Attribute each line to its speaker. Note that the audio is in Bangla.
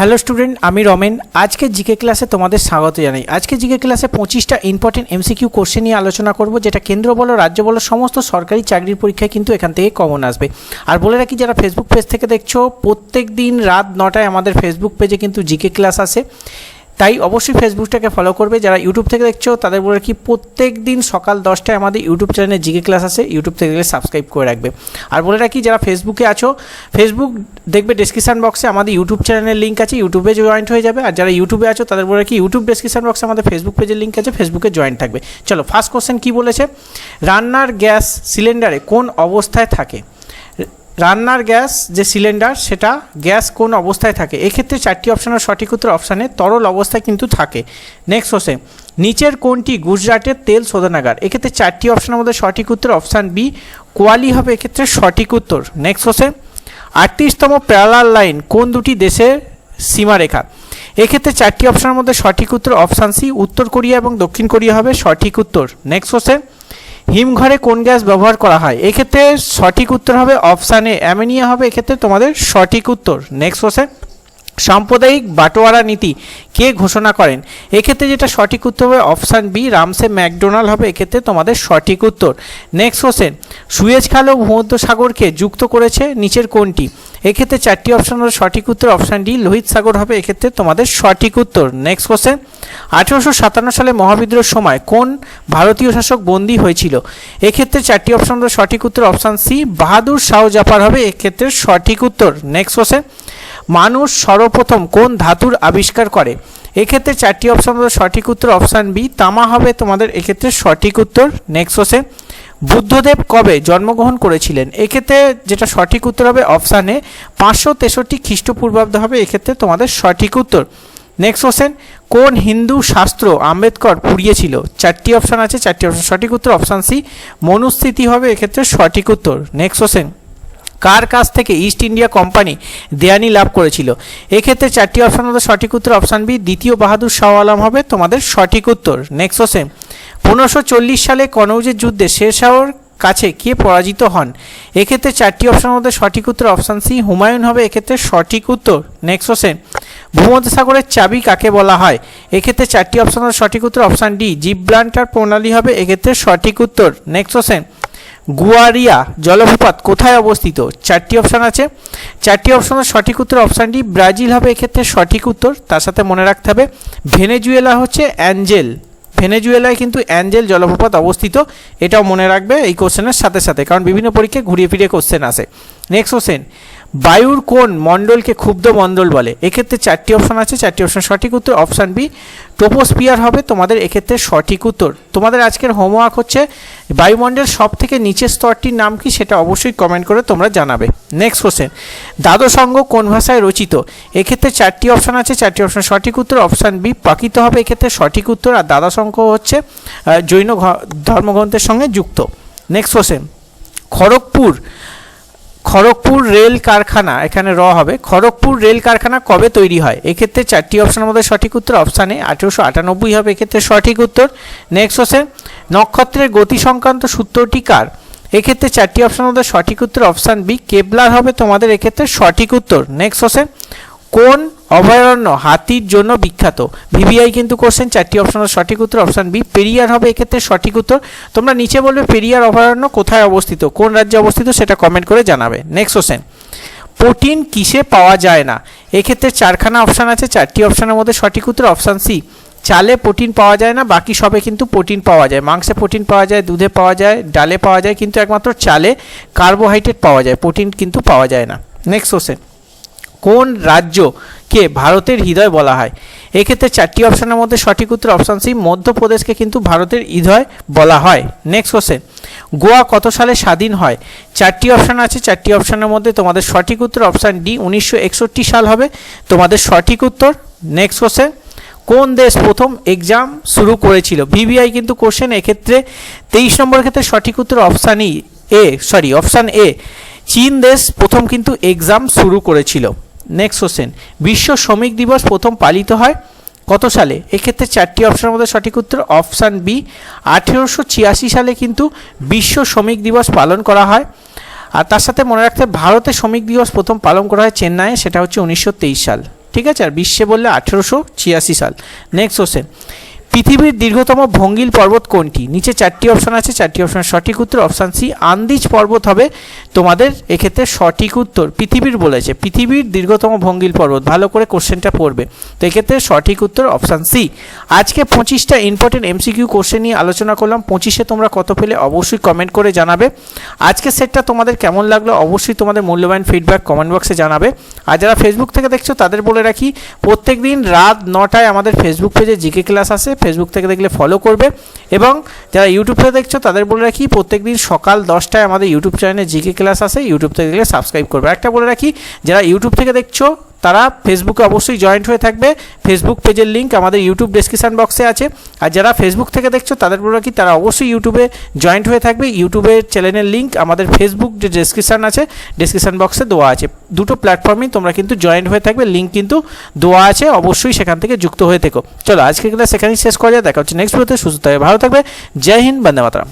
Speaker 1: হ্যালো স্টুডেন্ট আমি রমেন। আজকে জিকে ক্লাসে তোমাদের স্বাগত জানাই। আজকে জিকে ক্লাসে পঁচিশটা ইম্পর্টেন্ট এমসিকিউ কোশ্চেন নিয়ে আলোচনা করব, যেটা কেন্দ্র বলো, রাজ্য বলো, সমস্ত সরকারি চাকরির পরীক্ষায় কিন্তু এখান থেকে কমন আসবে। আর বলে রাখি, যারা ফেসবুক পেজ থেকে দেখছ প্রত্যেক দিন রাত নটায় আমাদের ফেসবুক পেজে কিন্তু জিকে ক্লাস আসে। তাই অবশ্যই ফেসবুকটাকে ফলো করবে। যারা ইউটিউব থেকে দেখছ, তাদের বলে কি প্রত্যেক দিন সকাল দশটায় আমাদের ইউটিউব চ্যানেলে জিকে ক্লাস আছে। ইউটিউব থেকে সাবস্ক্রাইব করে রাখবে। আর বলে রাখি, যারা ফেসবুকে আছো ফেসবুক দেখবে ডেসক্রিপশন বক্সে আমাদের ইউটিউব চ্যানেলের লিঙ্ক আছে ইউটিউবে জয়েন্ট হয়ে যাবে। আর যারা ইউটিউবে আছো, তাদের বলে রাখি ইউটিউব ডেসক্রিপশন বক্সে আমাদের ফেসবুক পেজের লিঙ্ক আছে ফেসবুকে জয়েন্ট থাকবে। চলো ফার্স্ট কোশ্চেন কী বলেছে? রান্নার গ্যাস সিলিন্ডারে কোন অবস্থায় থাকে? রান্নার গ্যাস যে সিলিন্ডার, সেটা গ্যাস কোন অবস্থায় থাকে? এক্ষেত্রে চারটি অপশানের সঠিক উত্তর অপশানে তরল অবস্থায় কিন্তু থাকে। নেক্সট হচ্ছে, নিচের কোনটি গুজরাটের তেল শোধনাগার? এক্ষেত্রে চারটি অপশানের মধ্যে সঠিক উত্তর অপশান বি, কোয়ালি হবে এক্ষেত্রে সঠিক উত্তর। নেক্সট হচ্ছে, আটত্রিশতম প্যারালাল লাইন, কোন দুটি দেশের সীমারেখা? এক্ষেত্রে চারটি অপশানের মধ্যে সঠিক উত্তর অপশান সি, উত্তর কোরিয়া এবং দক্ষিণ কোরিয়া হবে সঠিক উত্তর। নেক্সট হচ্ছে হিমঘরে কোন গ্যাস ব্যবহার করা হয়? এক্ষেত্রে সঠিক উত্তর হবে অপশান অ্যামেনিয়া হবে। এক্ষেত্রে তোমাদের সঠিক উত্তর। নেক্সট হচ্ছে সাম্প্রদায়িক বাটোয়ারা নীতি কে ঘোষণা করেন? এক্ষেত্রে যেটা সঠিক উত্তর হবে অপশান বি, রামসে ম্যাকডোনাল্ড হবে। এক্ষেত্রে তোমাদের সঠিক উত্তর। নেক্সট হোসেন সুয়েজ খাল ও ভূমধ্যসাগরকে যুক্ত করেছে নিচের কোনটি? এক্ষেত্রে চারটি অপশান হলো সঠিক উত্তর, অপশান ডি, লোহিত সাগর হবে। এক্ষেত্রে তোমাদের সঠিক উত্তর। নেক্সট কোশ্চেন আঠেরোশো সাতান্ন সালে মহাবিদ্রোহের সময় কোন ভারতীয় শাসক বন্দী হয়েছিল? এক্ষেত্রে চারটি অপশান সঠিক উত্তর অপশান সি, বাহাদুর শাহ জাফর হবে। এক্ষেত্রে সঠিক উত্তর। নেক্সট কোশ্চেন মানুষ সর্বপ্রথম কোন ধাতুর আবিষ্কার করে? এক্ষেত্রে চারটি অপশান সঠিক উত্তর অপশান বি, তামা হবে। তোমাদের এক্ষেত্রে সঠিক উত্তর। নেক্সট হচ্ছে বুদ্ধদেব কবে জন্মগ্রহণ করেছিলেন? এক্ষেত্রে যেটা সঠিক উত্তর হবে অপশান পাঁচশো তেষট্টি খ্রিস্টপূর্বাব্দ হবে। এক্ষেত্রে তোমাদের সঠিক উত্তর। নেক্সট কোশ্চেন কোন হিন্দু শাস্ত্র আম্বেদকর পুড়িয়েছিল? চারটি অপশান আছে, চারটি অপশান সঠিক উত্তর অপশান সি মনুস্থিতি হবে এক্ষেত্রে সঠিক উত্তর। নেক্সট কোশ্চেন কার কাছ থেকে ইস্ট ইন্ডিয়া কোম্পানি দেয়ানি লাভ করেছিল? এক্ষেত্রে চারটি অপশান মধ্যে সঠিক উত্তর অপশান বি দ্বিতীয় বাহাদুর শাহ আলম হবে তোমাদের সঠিক উত্তর। নেক্সট হোসেন পনেরোশো চল্লিশ সালে কনৌজের যুদ্ধে শেরশাহর কাছে কে পরাজিত হন? এক্ষেত্রে চারটি অপশানের মধ্যে সঠিক উত্তর অপশান সি হুমায়ুন হবে এক্ষেত্রে সঠিক উত্তর। নেক্সট হোসেন ভূমধ্যসাগরের চাবি কাকে বলা হয়? এক্ষেত্রে চারটি অপশানের সঠিক উত্তর অপশান ডি জিব্রান্টার প্রণালী হবে। এক্ষেত্রে সঠিক উত্তর। নেক্সট হোসেন গুয়ারিয়া জলপ্রপাত কোথায় অবস্থিত? চারটি অপশান আছে। চারটি অপশানের সঠিক উত্তর অপশানটি ব্রাজিল হবে। এক্ষেত্রে সঠিক উত্তর, তার সাথে মনে রাখতে হবে, ভেনেজুয়েলা হচ্ছে অ্যাঞ্জেল। ভেনেজুয়েলায় কিন্তু অ্যাঞ্জেল জলপ্রপাত অবস্থিত, এটাও মনে রাখবে এই কোশ্চেনের সাথে সাথে, কারণ বিভিন্ন পরীক্ষায় ঘুরিয়ে ফিরিয়ে কোশ্চেন আসে। নেক্সট কোশ্চেন বায়ুর কোন মণ্ডলকে ক্ষুব্ধ মণ্ডল বলে। এক্ষেত্রে চারটি অপশান আছে। চারটি অপশান সঠিক উত্তর অপশান বি টোপোস্পিয়ার হবে তোমাদের এক্ষেত্রে সঠিক উত্তর। তোমাদের আজকের হোমওয়ার্ক হচ্ছে বায়ুমণ্ডল সব থেকে নিচের স্তরটির নাম কি সেটা অবশ্যই কমেন্ট করে তোমরা জানাবে। নেক্সট কোশ্চেন দ্বাদশাঙ্গ কোন ভাষায় রচিত? এক্ষেত্রে চারটি অপশান আছে। চারটি অপশান সঠিক উত্তর অপশান বি পাকিত হবে এক্ষেত্রে সঠিক উত্তর। আর দ্বাদশাঙ্ক হচ্ছে জৈন ধর্মগ্রন্থের সঙ্গে যুক্ত। Next question Kharagpur Kharagpur rail কারখানা, এখানে র হবে, খড়গপুর রেল কারখানা কবে তৈরি হয়? এক্ষেত্রে চারটি অপশানের মধ্যে সঠিক উত্তর অপশানে আঠেরোশো আটানব্বই হবে, এক্ষেত্রে সঠিক উত্তর। নেক্সট হচ্ছে, নক্ষত্রের গতি সংক্রান্ত সূত্রটি কার? এক্ষেত্রে চারটি অপশানের মধ্যে সঠিক উত্তর অপশান বি কেবলার হবে তোমাদের, এক্ষেত্রে সঠিক উত্তর। নেক্সট হচ্ছে, কোন অভয়ারণ্য, হাতির জন্য বিখ্যাত। ভিভিআই কিন্তু কোশ্চেন চারটি অপশনের সঠিক উত্তর অপশান বি পেরিয়ার হবে এক্ষেত্রে সঠিক উত্তর। তোমরা নিচে বলবে পেরিয়ার, অভয়ারণ্য, কোথায় অবস্থিত, কোন রাজ্যে অবস্থিত সেটা কমেন্ট করে জানাবে। নেক্সট কোশ্চেন প্রোটিন কিসে পাওয়া যায় না? এক্ষেত্রে চারখানা অপশান আছে, চারটি অপশানের মধ্যে সঠিক উত্তর অপশান সি চালে প্রোটিন পাওয়া যায় না, বাকি সবে কিন্তু প্রোটিন পাওয়া যায়। মাংসে প্রোটিন পাওয়া যায়, দুধে পাওয়া যায়, ডালে পাওয়া যায়, কিন্তু একমাত্র চালে কার্বোহাইড্রেট পাওয়া যায়, প্রোটিন কিন্তু পাওয়া যায় না। নেক্সট কোশ্চেন কোন রাজ্যকে ভারতের হৃদয় বলা হয়? এক্ষেত্রে চারটি অপশানের মধ্যে সঠিক উত্তর অপশান সি মধ্যপ্রদেশকে কিন্তু ভারতের হৃদয় বলা হয়। নেক্সট কোশ্চেন গোয়া কত সালে স্বাধীন হয়? চারটি অপশান আছে, চারটি অপশানের মধ্যে তোমাদের সঠিক উত্তর অপশান ডি উনিশশো একষট্টি সাল হবে। তোমাদের সঠিক উত্তর নেক্সট কোশ্চেন কোন দেশ প্রথম এক্সাম শুরু করেছিল? ভিভিআই কিন্তু কোশ্চেন এক্ষেত্রে তেইশ নম্বর ক্ষেত্রে সঠিক উত্তর option E A sorry option A চীন দেশ প্রথম কিন্তু এক্সাম শুরু করেছিল। নেক্সট কোশ্চেন বিশ্ব শ্রমিক দিবস প্রথম পালিত হয় কত সালে? এক্ষেত্রে চারটি অপশানের মধ্যে সঠিক উত্তর অপশান বি আঠেরোশো ছিয়াশি সালে কিন্তু বিশ্ব শ্রমিক দিবস পালন করা হয়। আর তার সাথে মনে রাখতে ভারতে শ্রমিক দিবস প্রথম পালন করা হয় চেন্নাইয়ে, সেটা হচ্ছে উনিশশো তেইশ সাল। ঠিক আছে? আর বিশ্বে বললে আঠেরোশো ছিয়াশি সাল। নেক্সট কোশ্চেন পৃথিবীর দীর্ঘতম ভঙ্গিল পর্বত কোনটি? নিচে চারটি অপশন আছে, চারটি অপশন সঠিক উত্তর, অপশান সি, আন্দিজ পর্বত হবে তোমাদের এক্ষেত্রে সঠিক উত্তর। পৃথিবীর বলেছে, পৃথিবীর দীর্ঘতম ভঙ্গিল পর্বত। ভালো করে কোশ্চেনটা পড়বে। তো এক্ষেত্রে সঠিক উত্তর, অপশান সি। আজকে পঁচিশটা ইম্পর্টেন্ট এমসিকিউ কোশ্চেন নিয়ে আলোচনা করলাম। পঁচিশে তোমরা কত পেলে অবশ্যই কমেন্ট করে জানাবে। আজকে সেটটা তোমাদের কেমন লাগল অবশ্যই তোমাদের মূল্যবান ফিডব্যাক কমেন্ট বক্সে জানাবে। আর যারা ফেসবুক থেকে দেখছ, তাদের বলে রাখি প্রত্যেক দিন রাত নটায় আমাদের ফেসবুক পেজে জিকে ক্লাস আসে। ফেসবুক থেকে দেখলে ফলো করবে এবং যারা ইউটিউব দেখছ, তাদের বলে রাখি প্রত্যেক দিন সকাল দশটায় আমাদের ইউটিউব চ্যানেলে জিকে ক্লাস আসে ইউটিউব থেকে দেখলে সাবস্ক্রাইব করবে। একটা বলে রাখি, যারা ইউটিউব থেকে দেখছ তারা ফেসবুকে অবশ্যই জয়েন্ট হয়ে থাকবে। ফেসবুক পেজের লিঙ্ক আমাদের ইউটিউব ডেসক্রিপশন বক্সে আছে। আর যারা ফেসবুক থেকে দেখছ, তাদের বলে কি তারা অবশ্যই ইউটিউবে জয়েন্ট হয়ে থাকবে। ইউটিউবের চ্যানেলের লিঙ্ক আমাদের ফেসবুক যে ডেসক্রিপশন আছে ডেসক্রিপশন বক্সে দেওয়া আছে। দুটো প্ল্যাটফর্মেই তোমরা কিন্তু জয়েন্ট হয়ে থাকবে। লিঙ্ক কিন্তু দেওয়া আছে। অবশ্যই সেখান থেকে যুক্ত হয়ে থেকো। চলো আজকে ক্লাস সেখানেই শেষ করা যায় দেখা হচ্ছে নেক্সট ভিডিওতে সুস্থ থাকবে, ভালো থাকবে। জয় হিন্দ, বন্দে মাতরম।